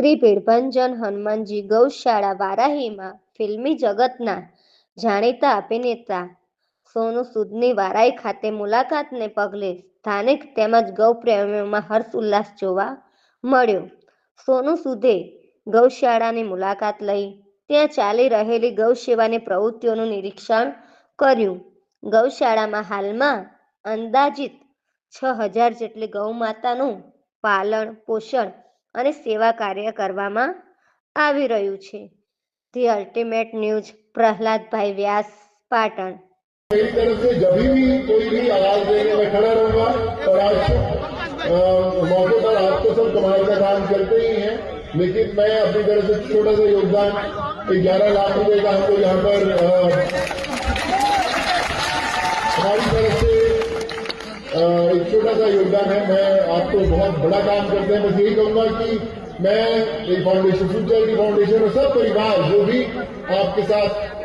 શ્રી ભીડભંજન હનુમાનજી ગૌશાળા વારાહીમાં ફિલ્મી જગતના જાણીતા અભિનેતા સોનુ સુદની વારાઈ ખાતે મુલાકાતને પગલે સ્થાનિક તેમજ ગૌપ્રેમીઓમાં હર્ષ ઉલ્લાસ જોવા મળ્યો સોનુ સુદે ગૌશાળાની મુલાકાત લઈ ત્યાં ચાલી રહેલી ગૌ સેવાની પ્રવૃત્તિઓનું નિરીક્ષણ કર્યું ગૌશાળામાં હાલમાં અંદાજિત છ હજાર જેટલી ગૌ માતાનું પાલન પોષણ અને સેવા કાર્ય કરવામાં આવી રહ્યું છે the ultimate news Prahladbhai Vyas Patan જે કરે છે જભી ભી કોઈ ભી આवाज દેને મે ખાના રહુંગા પર આ મોગું પર આજ તો સબ તમારા કામ ચલતે હી હે لیکن મે અપની તરફ સે છોટા સે યોગદાન 11 લાખ રૂપિયા કા હમકો લહર પર छोटा सा योगदान है मैं आपको बहुत बड़ा काम करते हैं बस यही कहूंगा कि मैं एक फाउंडेशन की फाउंडेशन और सब परिवार जो भी आपके साथ